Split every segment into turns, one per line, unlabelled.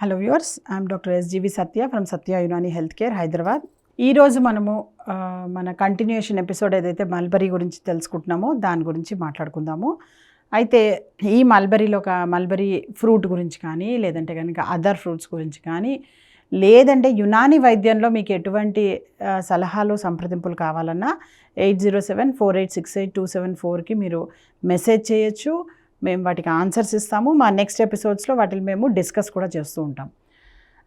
Hello viewers I'm doctor SGV Satya from Satya Unani health care Hyderabad ఈరోజు మనము మన continuation episode ఏదైతే mulberry గురించి తెలుసుకుంటున్నామో దాని గురించి మాట్లాడుకుందాము. అయితే ఈ మల్బరీలో ఒక మల్బరీ ఫ్రూట్ గురించి కానీ లేదంటే కనుక అదర్ ఫ్రూట్స్ గురించి కానీ లేదంటే యునాని వైద్యంలో మీకు ఎటువంటి సలహాలు సంప్రదింపులు కావాలన్నా eight zero seven four eight six eight two seven ఫోర్కి మీరు మెసేజ్ చేయొచ్చు. మేము వాటికి ఆన్సర్స్ ఇస్తాము. మా నెక్స్ట్ ఎపిసోడ్స్లో వాటిని మేము డిస్కస్ కూడా చేస్తూ ఉంటాం.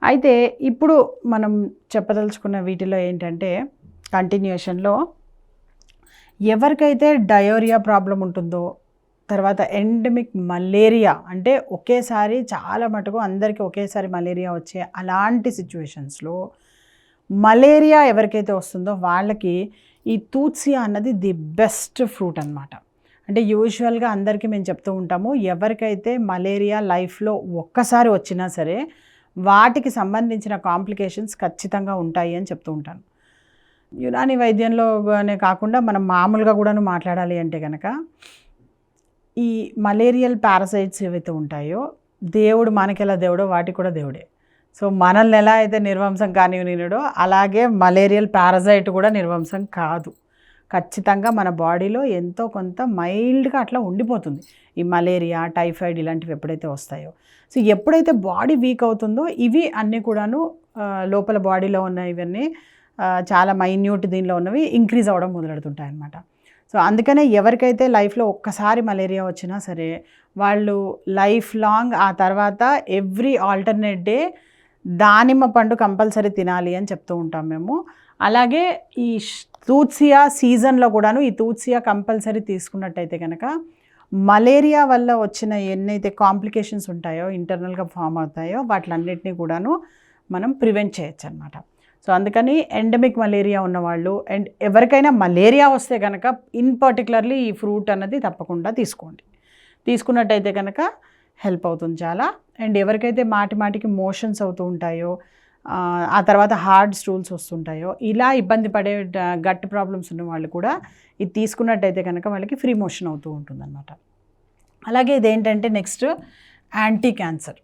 అయితే ఇప్పుడు మనం చెప్పదలుచుకున్న వీటిలో ఏంటంటే కంటిన్యూషన్లో ఎవరికైతే డయోరియా ప్రాబ్లం ఉంటుందో తర్వాత ఎండమిక్ మలేరియా అంటే ఒకేసారి చాలా మటుకు అందరికీ ఒకేసారి మలేరియా వచ్చే అలాంటి సిచ్యువేషన్స్లో మలేరియా ఎవరికైతే వస్తుందో వాళ్ళకి ఈ తూత్సియా అన్నది ది బెస్ట్ ఫ్రూట్ అనమాట అంటే యూజువల్గా అందరికీ మేము చెప్తూ ఉంటాము ఎవరికైతే మలేరియా లైఫ్లో ఒక్కసారి వచ్చినా సరే వాటికి సంబంధించిన కాంప్లికేషన్స్ ఖచ్చితంగా ఉంటాయి అని చెప్తూ ఉంటాను. యునాని వైద్యంలోనే కాకుండా మనం మామూలుగా కూడాను మాట్లాడాలి అంటే కనుక ఈ మలేరియల్ పారసైట్స్ ఏవైతే ఉంటాయో దేవుడు మనకెలా దేవుడో వాటికి కూడా దేవుడే. సో మనల్ని ఎలా అయితే నిర్వంశం కానివ్వనిడో అలాగే మలేరియల్ పారసైట్ కూడా నిర్వంశం కాదు. ఖచ్చితంగా మన బాడీలో ఎంతో కొంత మైల్డ్గా అట్లా ఉండిపోతుంది. ఈ మలేరియా టైఫాయిడ్ ఇలాంటివి ఎప్పుడైతే వస్తాయో. సో ఎప్పుడైతే బాడీ వీక్ అవుతుందో ఇవి అన్నీ కూడాను లోపల బాడీలో ఉన్న ఇవన్నీ చాలా మైన్యూట్ దీనిలో ఉన్నవి ఇంక్రీజ్ అవ్వడం మొదలెడుతుంటాయి అన్నమాట సో అందుకనే ఎవరికైతే లైఫ్లో ఒక్కసారి మలేరియా వచ్చినా సరే వాళ్ళు లైఫ్ లాంగ్ ఆ తర్వాత ఎవ్రీ ఆల్టర్నేట్ డే దానిమ్మ పండు కంపల్సరీ తినాలి అని చెప్తూ ఉంటాం మేము. అలాగే ఈ తూత్సియా సీజన్లో కూడాను ఈ తూత్సియా కంపల్సరీ తీసుకున్నట్టయితే కనుక మలేరియా వల్ల వచ్చిన ఎన్నైతే కాంప్లికేషన్స్ ఉంటాయో ఇంటర్నల్గా ఫామ్ అవుతాయో వాటిలన్నింటినీ కూడాను మనం ప్రివెంట్ చేయొచ్చు అనమాట సో అందుకని ఎండమిక్ మలేరియా ఉన్నవాళ్ళు అండ్ ఎవరికైనా మలేరియా వస్తే కనుక ఇన్ పర్టికులర్లీ ఈ ఫ్రూట్ అన్నది తప్పకుండా తీసుకోండి. తీసుకున్నట్టయితే కనుక హెల్ప్ అవుతుంది చాలా. అండ్ ఎవరికైతే మాటి మాటికి మోషన్స్ అవుతూ ఉంటాయో ఆ, తర్వాత హార్డ్ స్టూల్స్ వస్తుంటాయో ఇలా ఇబ్బంది పడే గట్ ప్రాబ్లమ్స్ ఉన్న వాళ్ళు కూడా ఇది తీసుకున్నట్టయితే కనుక వాళ్ళకి ఫ్రీ మోషన్ అవుతూ ఉంటుందన్నమాట. అలాగే ఇదేంటంటే నెక్స్ట్ యాంటీ క్యాన్సర్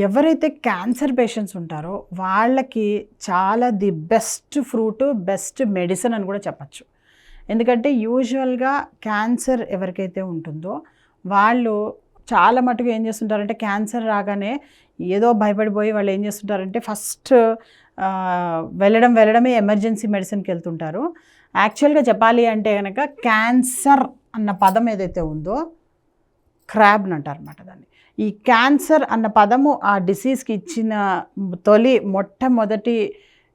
ఎవరైతే క్యాన్సర్ పేషెంట్స్ ఉంటారో వాళ్ళకి చాలా the best fruit best medicine అని కూడా చెప్పచ్చు. ఎందుకంటే యూజువల్గా క్యాన్సర్ ఎవరికైతే ఉంటుందో వాళ్ళు చాలా మటుకు ఏం చేస్తుంటారంటే క్యాన్సర్ రాగానే ఏదో భయపడిపోయి వాళ్ళు ఏం చేస్తుంటారంటే ఫస్ట్ వెళ్ళడం వెళ్ళడమే ఎమర్జెన్సీ మెడిసిన్కి వెళ్తుంటారు. యాక్చువల్గా చెప్పాలి అంటే కనుక క్యాన్సర్ అన్న పదం ఏదైతే ఉందో క్రాబ్ని అంటారు అనమాట దాన్ని. ఈ క్యాన్సర్ అన్న పదము ఆ డిసీజ్కి ఇచ్చిన తొలి మొట్టమొదటి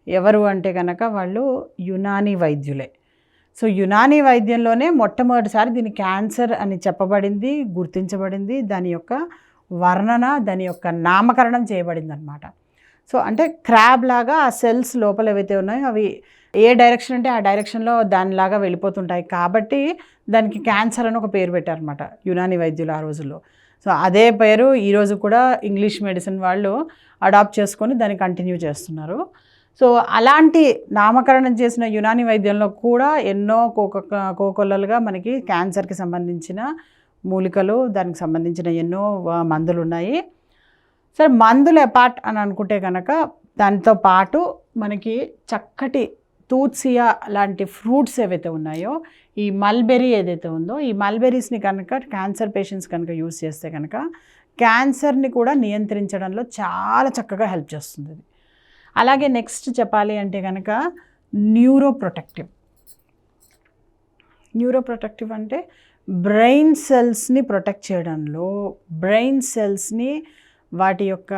ఎవరు అంటే కనుక వాళ్ళు యునాని వైద్యులే. సో యునాని వైద్యంలోనే మొట్టమొదటిసారి దీని క్యాన్సర్ అని చెప్పబడింది గుర్తించబడింది. దాని యొక్క వర్ణన దాని యొక్క నామకరణం చేయబడింది అనమాట సో అంటే క్రాబ్ లాగా ఆ సెల్స్ లోపల ఏవైతే ఉన్నాయో అవి ఏ డైరెక్షన్ అంటే ఆ డైరెక్షన్లో దానిలాగా వెళ్ళిపోతుంటాయి. కాబట్టి దానికి క్యాన్సర్ అని ఒక పేరు పెట్టారనమాట యునాని వైద్యులు ఆ రోజుల్లో. సో అదే పేరు ఈరోజు కూడా ఇంగ్లీష్ మెడిసిన్ వాళ్ళు అడాప్ట్ చేసుకొని దాన్ని కంటిన్యూ చేస్తున్నారు. సో అలాంటి నామకరణం చేసిన యునాని వైద్యంలో కూడా ఎన్నో కోక కోకొల్లలుగా మనకి క్యాన్సర్కి సంబంధించిన మూలికలు దానికి సంబంధించిన ఎన్నో మందులు ఉన్నాయి సరే మందులు అపార్ట్ అని అనుకుంటే కనుక దాంతో పాటు మనకి చక్కటి తూత్సియా లాంటి ఫ్రూట్స్ ఏవైతే ఉన్నాయో ఈ మల్బెరీ ఏదైతే ఉందో ఈ మల్బెరీస్ని కనుక క్యాన్సర్ పేషెంట్స్ కనుక యూస్ చేస్తే కనుక క్యాన్సర్ని కూడా నియంత్రించడంలో చాలా చక్కగా హెల్ప్ చేస్తుంది అలాగే నెక్స్ట్ చెప్పాలి అంటే కనుక న్యూరో ప్రొటెక్టివ్ న్యూరో ప్రొటెక్టివ్ అంటే బ్రెయిన్ సెల్స్ని ప్రొటెక్ట్ చేయడంలో బ్రెయిన్ సెల్స్ని వాటి యొక్క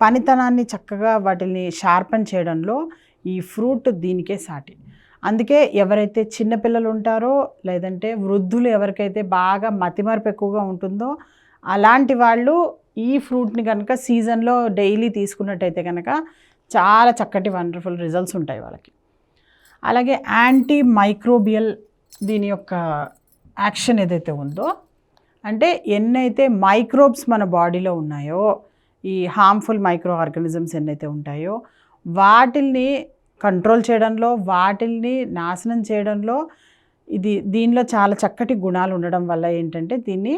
పనితనాన్ని చక్కగా వాటిని షార్పన్ చేయడంలో ఈ ఫ్రూట్ దీనికే సాటి. అందుకే ఎవరైతే చిన్నపిల్లలు ఉంటారో లేదంటే వృద్ధులు ఎవరికైతే బాగా మతిమరపు ఎక్కువగా ఉంటుందో అలాంటి వాళ్ళు ఈ ఫ్రూట్ని కనుక సీజన్లో డైలీ తీసుకున్నట్టయితే కనుక చాలా చక్కటి వండర్ఫుల్ రిజల్ట్స్ ఉంటాయి వాళ్ళకి. అలాగే యాంటీ మైక్రోబియల్ దీని యొక్క యాక్షన్ ఏదైతే ఉందో అంటే ఎన్నైతే మైక్రోబ్స్ మన బాడీలో ఉన్నాయో ఈ హార్మ్ఫుల్ మైక్రో ఆర్గానిజమ్స్ ఎన్నైతే ఉంటాయో వాటిల్ని కంట్రోల్ చేయడంలో వాటిల్ని నాశనం చేయడంలో ఇది దీనిలో చాలా చక్కటి గుణాలు ఉండడం వల్ల ఏంటంటే దీన్ని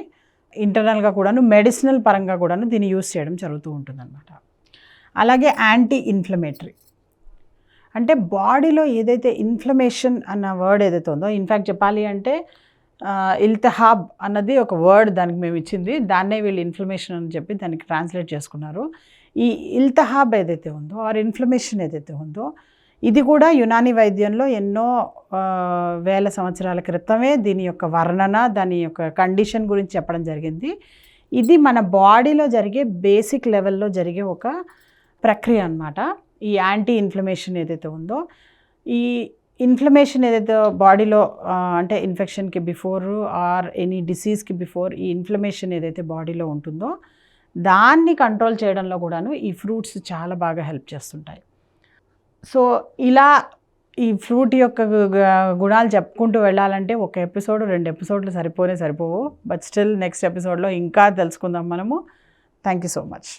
ఇంటర్నల్గా కూడాను మెడిసినల్ పరంగా కూడాను దీన్ని యూస్ చేయడం జరుగుతూ ఉంటుందన్నమాట. అలాగే యాంటీ ఇన్ఫ్లమేటరీ అంటే బాడీలో ఏదైతే ఇన్ఫ్లమేషన్ అన్న వర్డ్ ఏదైతే ఉందో ఇన్ఫ్యాక్ట్ చెప్పాలి అంటే ఇల్తహాబ్ అన్నది ఒక వర్డ్ దానికి మేము ఇచ్చింది. దాన్నే వీళ్ళు ఇన్ఫ్లమేషన్ అని చెప్పి దానికి ట్రాన్స్లేట్ చేసుకున్నారు. ఈ ఇల్తహాబ్ ఏదైతే ఉందో ఆర్ ఇన్ఫ్లమేషన్ ఏదైతే ఉందో ఇది కూడా యునాని వైద్యంలో ఎన్నో వేల సంవత్సరాల క్రితమే దీని యొక్క వర్ణన దాని యొక్క కండిషన్ గురించి చెప్పడం జరిగింది. ఇది మన బాడీలో జరిగే బేసిక్ లెవెల్లో జరిగే ఒక ప్రక్రియ అన్నమాట. ఈ యాంటీ ఇన్ఫ్లమేషన్ ఏదైతే ఉందో ఈ ఇన్ఫ్లమేషన్ ఏదైతే బాడీలో అంటే ఇన్ఫెక్షన్కి బిఫోర్ ఆర్ ఎనీ డిసీజ్కి బిఫోర్ ఈ ఇన్ఫ్లమేషన్ ఏదైతే బాడీలో ఉంటుందో దాన్ని కంట్రోల్ చేయడంలో కూడాను ఈ ఫ్రూట్స్ చాలా బాగా హెల్ప్ చేస్తుంటాయి. సో ఇలా ఈ ఫ్రూట్ యొక్క గుణాలు చెప్పుకుంటూ వెళ్ళాలంటే ఒక ఎపిసోడ్ రెండు ఎపిసోడ్లు సరిపోనే సరిపోవు. బట్ స్టిల్ నెక్స్ట్ ఎపిసోడ్లో ఇంకా తెలుసుకుందాం మనము. Thank you so much